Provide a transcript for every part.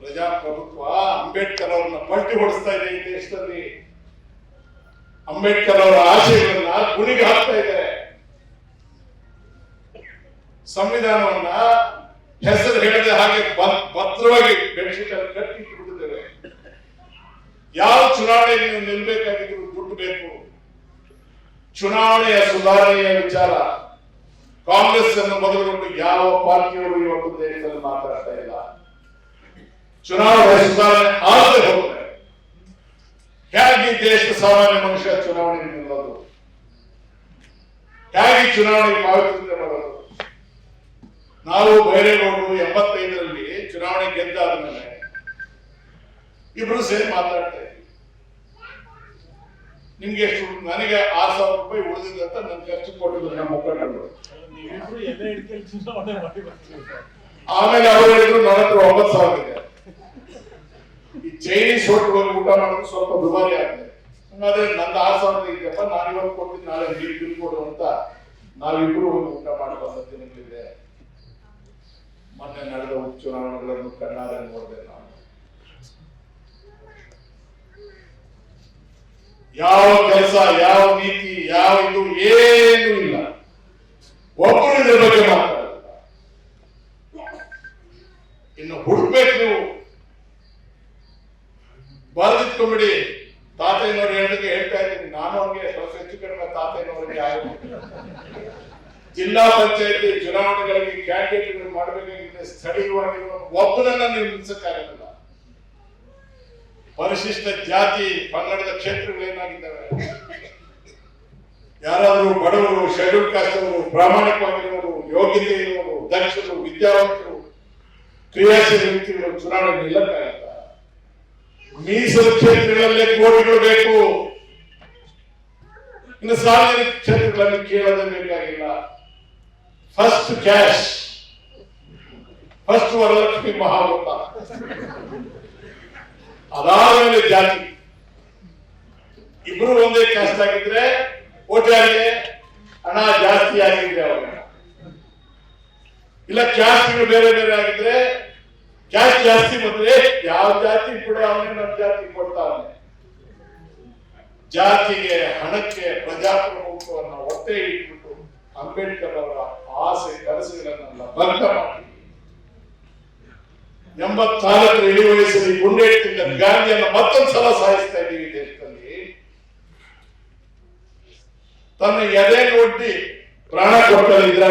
ಪ್ರಜಾಪ್ರಭುತ್ವ ಅಂಬೇಡ್ಕರ್ ಅವರನ್ನ ಪಲ್ಟಿ ಹೊಡಿಸ್ತಾ ಇದೆ ಈ ದೇಶದಲ್ಲಿ. ಅಂಬೇಡ್ಕರ್ ಅವರ ಆಶಯಗಳನ್ನ ಗುಣಿಗೆ ಹಾಕ್ತಾ ಇದೆ ಸಂವಿಧಾನವನ್ನ ಹೆಸರು ಹೇಳದೆ ಹಾಗೆ ಭದ್ರವಾಗಿ ಬೆಡ್ಶೀಟ್ ಕಟ್ಟಿ ಬಿಟ್ಟಿದ್ದೇವೆ ಯಾವ ಚುನಾವಣೆ ನೀವು ನಿಲ್ಬೇಕಾಗಿದ್ರು ದುಡ್ಡು ಚುನಾವಣೆಯ ಸುಧಾರಣೆಯ ವಿಚಾರ. ಕಾಂಗ್ರೆಸ್ ಅನ್ನು ಮೊದಲುಗೊಂಡು ಯಾವ ಪಾರ್ಟಿಯವರು ಇವತ್ತು ದೇಶದಲ್ಲಿ ಮಾತಾಡ್ತಾ ಇಲ್ಲ? ಚುನಾವಣೆ ಸುಧಾರಣೆ ಆಗದೆ ಹೋಗ್ತಾರೆ ಹೇಗೆ ಈ ದೇಶದ ಸಾಮಾನ್ಯ ಮನುಷ್ಯ ಚುನಾವಣೆ ನಿಲ್ಲೋದು ಹೇಗೆ ಚುನಾವಣೆಗೆ ಪಾವತಿಸಿದ್ರೆ ಬರೋದು ನಾವು ಬೈರೇಗೌಡರು ಎಂಬತ್ತೈದರಲ್ಲಿ ಚುನಾವಣೆ ಗೆದ್ದಾದ ಮೇಲೆ ಇಬ್ರು ಸೇರಿ ಮಾತಾಡ್ತಾ ಇದ್ವಿ. ನಿಮ್ಗೆ ಎಷ್ಟು ನನಗೆ ಆರು ಸಾವಿರ ರೂಪಾಯಿ ಉಳಿದಿದೆ ಅಂತ ನನ್ ಖರ್ಚು ಕೊಟ್ಟಿದ್ರು ನಮ್ಮ ಮುಖಂಡರು. ಆಮೇಲೆ ಅವರು ಹೇಳಿದ್ರು ನನ್ನ ಹತ್ರ ಒಂಬತ್ತು ಸಾವಿರ ಇದೆ. ಹೋಟೆಲ್ ಹೋಗಿ ಊಟ ಮಾಡೋದು ಸ್ವಲ್ಪ ದುಬಾರಿ ಆಗಿದೆ. ಹಂಗಾದ್ರೆ ನಂದು ಆ ಸಾವಿರ ಇದೆಯಪ್ಪ, ನಾನು ಇವತ್ತು ಕೊಡ್ತೀನಿ ನಾಳೆ ನೀರು ಬಿಲ್ ಅಂತ ನಾವಿಬ್ರು ಹೋಗಿ ಊಟ ಮಾಡುವ ಬಂದ ದಿನಗಳಿದೆ ಮೊನ್ನೆ ನಡೆದ ಉಪಚುನಾವಣೆಗಳನ್ನು ಕಣ್ಣಾರೆ ನೋಡಿದೆ ನಾನು. ಯಾವ ಕೆಲಸ, ಯಾವ ನೀತಿ, ಯಾವ ಇದು ಏನು ಇಲ್ಲ. ಒಬ್ಬರು ಇದ್ರ ಬಗ್ಗೆ ಇನ್ನು ಹುಡ್ಬೇಕು ನೀವು ಬರೆದಿಟ್ಕೊಂಬಿಡಿ ತಾತಯ್ಯನವ್ರು ಹೇಳಿದ್ರೆ ಹೇಳ್ತಾ ಇದ್ದೀನಿ ನಾನು ಅವ್ರಿಗೆ ಸ್ವಲ್ಪ ಹೆಚ್ಚು ಕಡಿಮೆ ತಾತಯ್ಯನವರಿಗೆ ಆಗುತ್ತೆ ಜಿಲ್ಲಾ ಪಂಚಾಯತಿ ಚುನಾವಣೆಗಳಿಗೆ ಕ್ಯಾಂಡಿಡೇಟ್ಗಳು ಮಾಡಬೇಕಾಗಿದೆ, ಸ್ಥಳೀಯವಾಗಿ ಒಬ್ಬನನ್ನ ನೀವು ಪರಿಶಿಷ್ಟ ಜಾತಿ ಪಂಗಡದ ಕ್ಷೇತ್ರಗಳೇನಾಗಿದ್ದಾವೆ ಯಾರಾದರೂ ಬಡವರು, ಶೆಡ್ಯೂಲ್ ಕಾಸ್ಟ್ ಅವರು ಪ್ರಾಮಾಣಿಕವಾಗಿರುವವರು, ಯೋಗ್ಯತೆ ಇರುವವರು ದಕ್ಷರು ವಿದ್ಯಾವಂತರು, ಕ್ರಿಯಾಶೀಲ ವ್ಯಕ್ತಿಗಳು ಚುನಾವಣೆ ನಿಲ್ಲಕ್ಕಾಗಲ್ಲ. ಮೀಸಲು ಕ್ಷೇತ್ರಗಳಲ್ಲೇ ಕೋಟಿಗಳು ಬೇಕು. ಇನ್ನು ಸಾರ್ವಜನಿಕ ಕ್ಷೇತ್ರಗಳಲ್ಲಿ ಕೇಳೋದೇ ಬೇಕಾಗಿಲ್ಲ. ಫಸ್ಟ್ ಕ್ಯಾಶ್ ಫಸ್ಟ್ ವರಲಕ್ಷ್ಮಿ ಮಹಾವೃತ ಅದಾದ್ಮೇಲೆ ಜಾತಿ. ಇಬ್ರು ಒಂದೇ ಕ್ಯಾಸ್ಟ್ ಆಗಿದ್ರೆ, ಓಟ್ಯಾರಿಗೆ ಹಣ ಜಾಸ್ತಿ ಆಗಿದ್ರೆ ಅವಾಗ ಇಲ್ಲ ಕ್ಯಾಸ್ಟ್ಗಳು ಬೇರೆ ಬೇರೆ ಆಗಿದ್ರೆ ಕ್ಯಾಸ್ಟ್ ಜಾಸ್ತಿ ಬಂದ್ರೆ, ಯಾವ ಜಾತಿ ಕೂಡ ಅವನೇ ನಮ್ಮ ಜಾತಿ ಕೊಡ್ತಾವನೆ ಜಾತಿಗೆ ಹಣಕ್ಕೆ ಪ್ರಜಾಪ್ರಭುತ್ವವನ್ನು ಒತ್ತೆ ಇಟ್ಬಿಟ್ಟು ಅಂಬೇಡ್ಕರ್ ಅವರ ಆಸೆ, ಕನಸುಗಳನ್ನೆಲ್ಲ ಭಂಗ ಮಾಡಿ ಎಂಬತ್ನಾಲ್ಕರ ಇಳಿ ವಯಸ್ಸಲ್ಲಿ ಗುಂಡೇಟಿದ್ದ ಗಾಂಧಿಯನ್ನ ಮತ್ತೊಂದ್ಸಲ ಸಾಯಿಸ್ತಾ ಇದ್ದೀವಿ ದೇಶದಲ್ಲಿ. ತನ್ನ ಎದೆ ಒಡ್ಡಿ ಪ್ರಾಣ ಕೊಟ್ಟಲ್ಲಿ ಇಂದಿರಾ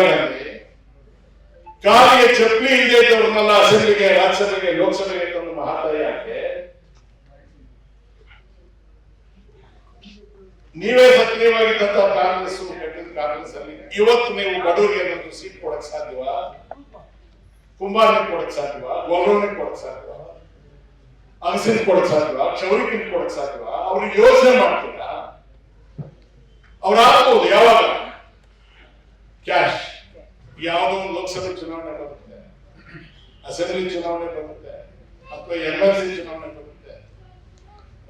ಕಾಲಿಗೆ ಚಪ್ಪಲಿ ಇಲ್ಲದೆ ಇದ್ದವ್ರನ್ನೆಲ್ಲ ಅಸೆಂಬ್ಲಿಗೆ, ರಾಜ್ಯಸಭೆಗೆ, ಲೋಕಸಭೆಗೆ ತಂದು ಮಹಾತಾಯಿ ಯಾಕೆ ನೀವೇ ಸಕ್ರಿಯವಾಗಿದ್ದಂತಹ ಕಾಂಗ್ರೆಸ್ ಕಾಂಗ್ರೆಸ್ ಇವತ್ತು ನೀವು ಬಡವರಿಗೆ ಏನಾದ್ರು ಸೀಟ್ ಕೊಡಕ್ ಸಾಧ್ಯವಾ? ಕುಂಬಾರನಿಗೆ ಕೊಡಕ್ ಸಾಧ್ಯವಾ? ಗೌರವನಿಗೆ ಕೊಡಕ್ ಸಾಧ್ಯವಾ? ಅಗಸಿನ ಕೊಡಕ್ ಸಾಧ್ಯವಾ? ಕ್ಷೌರಿಕಿನ ಕೊಡಕ್ ಸಾಧ್ಯವಾ? ಅವ್ರಿಗೆ ಯೋಚನೆ ಮಾಡ್ತೀರಾ ಅವ್ರು ಆಗ್ಬೋದು ಯಾವಾಗ? ಕ್ಯಾಶ್. ಯಾವುದೋ ಒಂದು ಲೋಕಸಭೆ ಚುನಾವಣೆ ಬರುತ್ತೆ. ಅಸೆಂಬ್ಲಿ ಚುನಾವಣೆ ಬರುತ್ತೆ. ಅಥವಾ ಎಂ ಎಲ್ ಸಿ ಚುನಾವಣೆ ಬರುತ್ತೆ.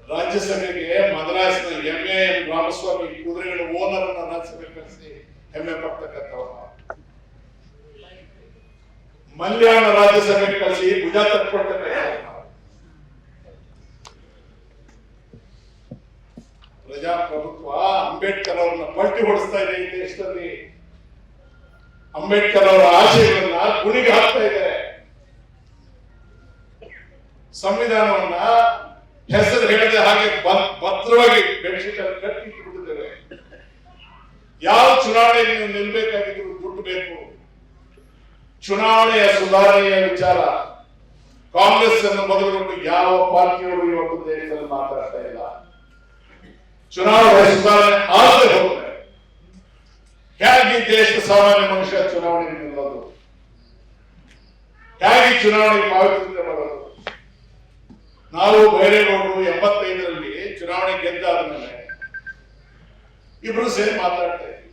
ರಾಜ್ಯಸಭೆಗೆ ಮದ್ರಾಸ್ನ ಎಂ ಎ ರಾಮಸ್ವಾಮಿ ಕುದುರೆಗಳ ಓನರ್ ಅನ್ನ ರಾಜ್ಯಸಭೆ ಕರೆಸಿ ಹೆಮ್ಮೆ ಪಡ್ತಕ್ಕಂಥವ್ರು. ಮಲ್ಯಾಣ ರಾಜ್ಯಸಭೆ ಕಲಿಸಿ ಭುಜ. ಪ್ರಜಾಪ್ರಭುತ್ವ ಅಂಬೇಡ್ಕರ್ ಅವ್ರನ್ನ ಪಲ್ಟಿ ಹೊಡಿಸ್ತಾ ಇದೆ ಈ ದೇಶದಲ್ಲಿ ಅಂಬೇಡ್ಕರ್ ಅವರ ಆಶಯಗಳನ್ನ ಗುಣಿಗೆ ಹಾಕ್ತಾ ಇದೆ ಸಂವಿಧಾನವನ್ನ ಹೆಸರು ಹೇಳದೆ ಹಾಗೆ ಭ- ಭದ್ರವಾಗಿ ಬೆಡ್ಶೀಟ್ ಅಲ್ಲಿ ಕಟ್ಟಿ ಇಟ್ಟುಬಿಟ್ಟಿದ್ದೇವೆ ಯಾವ ಚುನಾವಣೆ ನೀವು ನಿಲ್ಬೇಕಾಗಿದ್ರು ದುಡ್ಡು ಬೇಕು. ಚುನಾವಣೆಯ ಸುಧಾರಣೆಯ ವಿಚಾರ. ಕಾಂಗ್ರೆಸ್ ಅನ್ನು ಮೊದಲುಗೊಂಡು ಯಾವ ಪಾರ್ಟಿಯವರು ಇವತ್ತು ದೇಶದಲ್ಲಿ ಮಾತಾಡ್ತಾ ಇಲ್ಲ. ಚುನಾವಣೆ ಸುಧಾರಣೆ ಆಗದೆ ಹೋಗ್ತಾರೆ ಹೇಗೆ ದೇಶದ ಸಾಮಾನ್ಯ ಮನುಷ್ಯ ಚುನಾವಣೆ ನಿಲ್ಲೋದು? ಹೇಗೆ ಚುನಾವಣೆಗೆ ಪಾವತಿಸಿದ್ರೆ ಬರೋದು ನಾವು ಬೈರೇಗೌಡರು ಎಂಬತ್ತೈದರಲ್ಲಿ ಚುನಾವಣೆ ಗೆದ್ದಾದ ಮೇಲೆ ಇಬ್ರು ಸೇರಿ ಮಾತಾಡ್ತಾ ಇದ್ವಿ.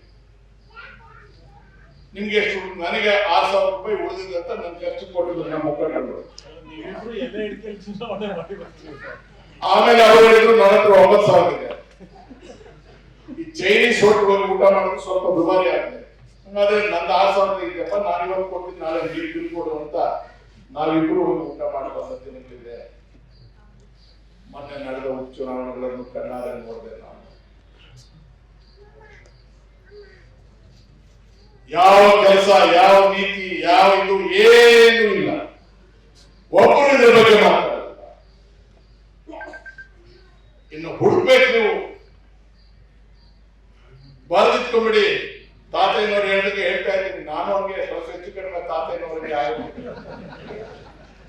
ನಿಮ್ಗೆ ಎಷ್ಟು ನನಗೆ ಆರು ಸಾವಿರ ರೂಪಾಯಿ ಉಳಿದಿದೆ ಅಂತ ನನ್ ಖರ್ಚು ಕೊಟ್ಟಿದ್ರು ನಮ್ಮ ಮುಖಂಡರು ಸರ್. ಆಮೇಲೆ ಅವರು ಹೇಳಿದ್ರು ನನ್ನ ಹತ್ರ ಒಂಬತ್ತು ಸಾವಿರ ಇದೆ. ಈ ಚೈನೀಸ್ ಹೋಟೆಲ್ ಹೋಗಿ ಊಟ ಮಾಡೋದು ಸ್ವಲ್ಪ ದುಬಾರಿ ಆಗಿದೆ. ಹಂಗಾದ್ರೆ ನಂದು ಆರ್ ಸಾವಿರ ಇದೆಯಪ್ಪ ನಾನು ಇವತ್ತು ಕೊಡ್ತೀನಿ ನಾಳೆ ನೀರು ಬಿಲ್ ಕೊಡು ಅಂತ ನಾವಿಬ್ರು ಹೋಗಿ ಊಟ ಮಾಡಿ ಬಂದ ದಿನಗಳಿದೆ ಮೊನ್ನೆ ನಡೆದ ಉಪಚುನಾವಣೆಗಳನ್ನು ಕಣ್ಣಾರೆ ನೋಡಿದೆ ನಾನು. ಯಾವ ಕೆಲಸ, ಯಾವ ನೀತಿ, ಯಾವ ಇದು ಏನು ಇಲ್ಲ. ಒಬ್ಬರು ಇದ್ರ ಬಗ್ಗೆ ಇನ್ನು ಹುಡ್ಬೇಕು ನೀವು. ಬರೆದಿಟ್ಕೊಂಬಿಡಿ. ತಾತಯ್ಯನವ್ರು ಹೇಳಿದ್ರೆ ಹೇಳ್ತಾ ಇದ್ದೀನಿ. ನಾನು ಅವ್ರಿಗೆ ಸ್ವಲ್ಪ ಹೆಚ್ಚು ಕಡಿಮೆ ತಾತಯ್ಯನವ್ರಿಗೆ ಯಾರು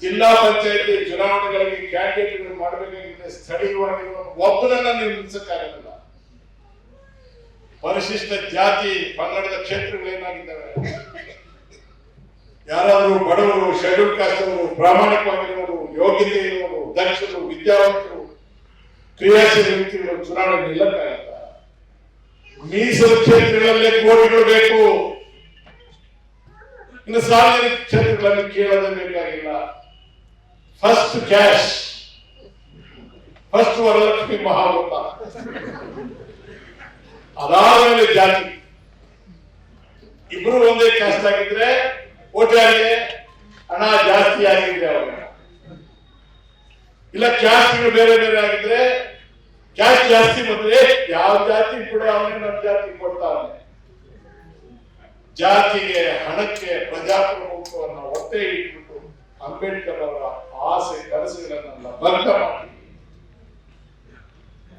ಜಿಲ್ಲಾ ಪಂಚಾಯತಿ ಚುನಾವಣೆಗಳಿಗೆ ಕ್ಯಾಂಡಿಡೇಟ್ಗಳು ಮಾಡಬೇಕಾಗಿದೆ ಸ್ಥಳೀಯವಾಗಿ ಒಬ್ಬನನ್ನ ನೀವು ನಿಲ್ಸಕ್ಕಾಗಲ್ಲ. ಪರಿಶಿಷ್ಟ ಜಾತಿ ಪಂಗಡದ ಕ್ಷೇತ್ರಗಳೇನಾಗಿದ್ದಾವೆ ಯಾರಾದರೂ ಬಡವರು ಶೆಡ್ಯೂಲ್ ಕಾಸ್ಟ್ ಅವರು, ಪ್ರಾಮಾಣಿಕವಾಗಿರುವವರು, ಯೋಗ್ಯತೆ ಇರುವವರು, ದಕ್ಷರು, ವಿದ್ಯಾವಂತರು, ಕ್ರಿಯಾಶೀಲ ವ್ಯಕ್ತಿಗಳು ಚುನಾವಣೆ ನಿಲ್ಲಕ್ಕಾಗಲ್ಲ. ಮೀಸಲು ಕ್ಷೇತ್ರಗಳಲ್ಲೇ ಕೋಟಿಗಳು ಬೇಕು. ಇನ್ನು ಸಾರ್ವಜನಿಕ ಕ್ಷೇತ್ರಗಳಲ್ಲಿ ಕೇಳೋದೇ ಬೇಕಾಗಿಲ್ಲ. ಫಸ್ಟ್ ಕ್ಯಾಶ್ ಫಸ್ಟ್ ವರಲಕ್ಷ್ಮಿ ಮಹಾಮೂಟ ಅದಾದ ಮೇಲೆ ಜಾತಿ. ಇಬ್ರು ಒಂದೇ ಕ್ಯಾಸ್ಟ್ ಆಗಿದ್ರೆ ಓಟ್ ಹಣ ಜಾಸ್ತಿ ಆಗಿದ್ರೆ ಅವಾಗ ಇಲ್ಲ ಕ್ಯಾಸ್ಟ್ಗಳು ಬೇರೆ ಬೇರೆ ಆಗಿದ್ರೆ ಕ್ಯಾಸ್ಟ್ ಜಾಸ್ತಿ ಬಂದ್ರೆ ಯಾವ ಜಾತಿ ಕೂಡ ಅವನೇ ನಮ್ಮ ಜಾತಿ ಕೊಡ್ತಾವನೆ ಜಾತಿಗೆ ಹಣಕ್ಕೆ ಪ್ರಜಾಪ್ರಭುತ್ವವನ್ನು ಒತ್ತೆ ಇಟ್ಬಿಟ್ಟು ಅಂಬೇಡ್ಕರ್ ಅವರ ಆಸೆ ಕನಸುಗಳನ್ನೆಲ್ಲ ಭಂಗ ಮಾಡಿ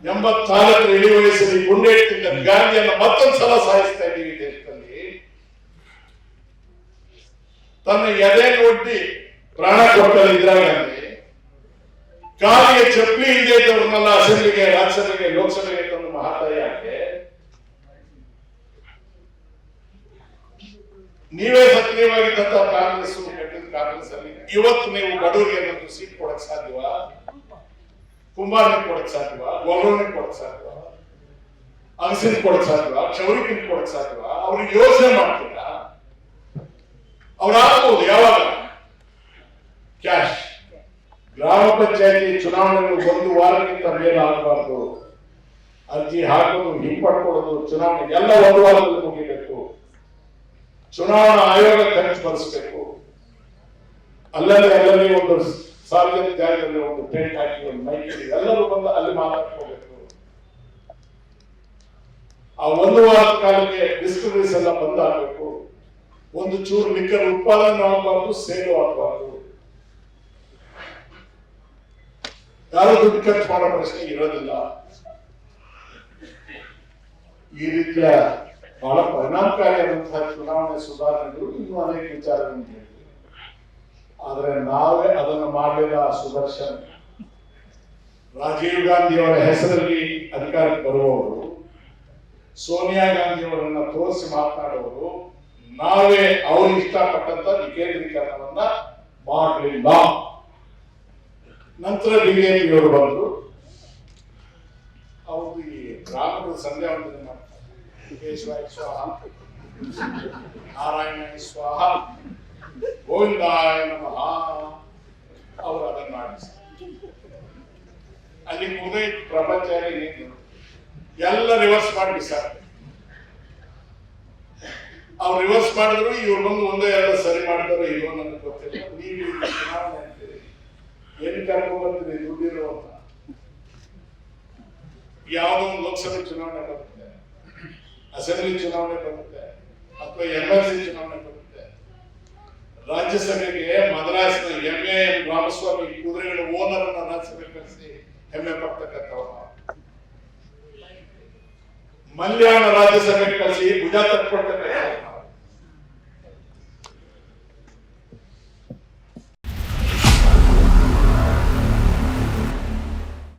ಎಂಬತ್ನಾಲ್ಕರ ಇಳಿ ವಯಸ್ಸಲ್ಲಿ ಗುಂಡೇಟ್ಟಿದ್ದ ಗಾಂಧಿಯನ್ನು ಮತ್ತೊಂದು ಸಲ ಸಾಯಿಸ್ತಾ ಇದ್ದೀವಿ ದೇಶದಲ್ಲಿ. ತನ್ನ ಎದೆ ಒಡ್ಡಿ ಪ್ರಾಣ ಕೊಡ್ತಾರೆ ಇಂದಿರಾ ಕಾಲಿಗೆ ಚಪ್ಪಲಿ ಇಲ್ಲದೆ ಇದ್ದವ್ರನ್ನೆಲ್ಲ ಅಸೆಂಬ್ಲಿಗೆ, ರಾಜ್ಯಸಭೆಗೆ, ಲೋಕಸಭೆಗೆ ತಂದು ಮಹಾತಾಯಿ ಯಾಕೆ ನೀವೇ ಸಕ್ರಿಯವಾಗಿದ್ದಂತ ಕಾಂಗ್ರೆಸ್ ಕಾಂಗ್ರೆಸ್ ಅಲ್ಲಿ ಇವತ್ತು ನೀವು ಬಡವರಿಗೆ ಏನಾದ್ರು ಸೀಟ್ ಕೊಡಕ್ ಸಾಧ್ಯವಾ? ಕುಂಬಾರನ ಕೊಡಕ್ ಸಾಧ್ಯವ? ಗೌರವನಿಗೆ ಕೊಡಕ್ ಸಾಧ್ಯವಾ? ಅಗಸಿನ ಕೊಡಕ್ ಸಾಧ್ಯವ? ಕ್ಷೌರಿಕಿನ ಕೊಡಕ್ ಸಾಧ್ಯವ? ಅವ್ರಿಗೆ ಯೋಚನೆ ಮಾಡ್ತಿಲ್ಲ ಅವ್ರು ಯಾವಾಗ? ಕ್ಯಾಶ್ ಗ್ರಾಮ ಪಂಚಾಯತಿ ಚುನಾವಣೆಗಳು ಒಂದು ವಾರಕ್ಕಿಂತ ಮೇಲೆ ಆಗಬಾರ್ದು. ಅರ್ಜಿ ಹಾಕೋದು ಹಿಂಪಡ್ಕೊಳ್ಳೋದು ಚುನಾವಣೆ ಎಲ್ಲ ಒಂದು ವಾರದಲ್ಲಿ ಮುಗಿಬೇಕು. ಚುನಾವಣಾ ಆಯೋಗ ಖರ್ಚು ಬರೆಸಬೇಕು ಅಲ್ಲಲ್ಲಿ ಅಲ್ಲಲ್ಲಿ ಒಂದು ಸಾರ್ವಜನಿಕ ಜಾಗದಲ್ಲಿ ಒಂದು ಟೆಂಟ್ ಹಾಕಿ, ಒಂದು ಮೈಕ್ ಎಲ್ಲರೂ ಬಂದು ಅಲ್ಲಿ ಮಾತಾಡ್ಕೋಬೇಕು ಆ ಒಂದು ವಾರದ ಕಾಲಕ್ಕೆ ಡಿಸ್ಟ್ರಿಬ್ಯೂಸ್ ಎಲ್ಲ ಬಂದ್ ಆಗ್ಬೇಕು ಒಂದು ಚೂರು ಲಿಕ್ಕರ್ ಉತ್ಪಾದನೆ ಮಾಡಬಾರ್ದು ಸೇಲು ಆಗಬಾರ್ದು. ಯಾರು ದುಡ್ಡು ಖರ್ಚು ಮಾಡೋ ಪ್ರಶ್ನೆ ಇರೋದಿಲ್ಲ. ಈ ರೀತಿಯ ಬಹಳ ಪರಿಣಾಮಕಾರಿಯಾದಂತಹ ಚುನಾವಣೆ ಸುಧಾರಣೆಗಳು ಇನ್ನೂ ಅನೇಕ ವಿಚಾರಗಳನ್ನು ಆದರೆ ನಾವೇ ಅದನ್ನು ಮಾಡಲಿಲ್ಲ ಸುದರ್ಶನ್. ರಾಜೀವ್ ಗಾಂಧಿ ಅವರ ಹೆಸರಲ್ಲಿ ಅಧಿಕಾರಕ್ಕೆ ಬರುವವರು, ಸೋನಿಯಾ ಗಾಂಧಿ ಅವರನ್ನ ತೋರಿಸಿ ಮಾತನಾಡುವವರು, ನಾವೇ ಅವರು ಇಷ್ಟಪಟ್ಟಂತ ವಿಕೇಂದ್ರೀಕರಣವನ್ನ ಮಾಡಲಿಲ್ಲ. ನಂತರ ಬಿಜೆಪಿಯವರು ಬಂದರು. ಅವರು ಈ ಗ್ರಾಮದ ಸಂಧ್ಯಾ ಮಾಡ್ತಾರೆ. ನಾರಾಯಣ ಸ್ವಾಹ. ಗೋವಿಂದಾಯ ನಮಃ. ಅವರು ಅದನ್ನು ಮಾಡಿಸ್ತಾರೆ ಅಲ್ಲಿ ಉದಯ ಏನು? ಎಲ್ಲ ರಿವರ್ಸ್ ಮಾಡಿ ಸರ್. ಅವ್ರು ರಿವರ್ಸ್ ಮಾಡಿದ್ರು, ಇವ್ರು ಬಂದು ಒಂದೇ ಎಲ್ಲ ಸರಿ ಮಾಡಿದ್ರು ಇಲ್ವೋ ನನಗೆ ಗೊತ್ತಿಲ್ಲ. ನೀವು ಇಲ್ಲಿ ಚುನಾವಣೆ ಅಂತೀರಿ. ಎಲ್ಲಿ ಕರ್ಕೊಂಡು ದುಡ್ಡಿರೋ ಅಂತ. ಯಾವುದೋ ಒಂದು ಲೋಕಸಭೆ ಚುನಾವಣೆ ಬರುತ್ತೆ. ಅಸೆಂಬ್ಲಿ ಚುನಾವಣೆ ಬರುತ್ತೆ. ಅಥವಾ ಎಲ್ಲ ಎಲ್ ಸಿ ಚುನಾವಣೆ ಬರುತ್ತೆ. ರಾಜ್ಯಸಭೆಗೆ ಮದ್ರಾಸ್ನ ಎಂ ಎ ಎಂ ರಾಮಸ್ವಾಮಿ ಕುದುರೆಗಳ ಓನರ್ ಅನ್ನ ರಾಜ್ಯಸಭೆ ಕರೆಸಿ ಹೆಮ್ಮೆ ಪಡ್ತಕ್ಕಂಥವ್ರ. ಮಲ್ಯಾಣ ರಾಜ್ಯಸಭೆ ಕಳಿಸಿ ಭುಜ ತಟ್ಕೊಳ್ತಾರೆ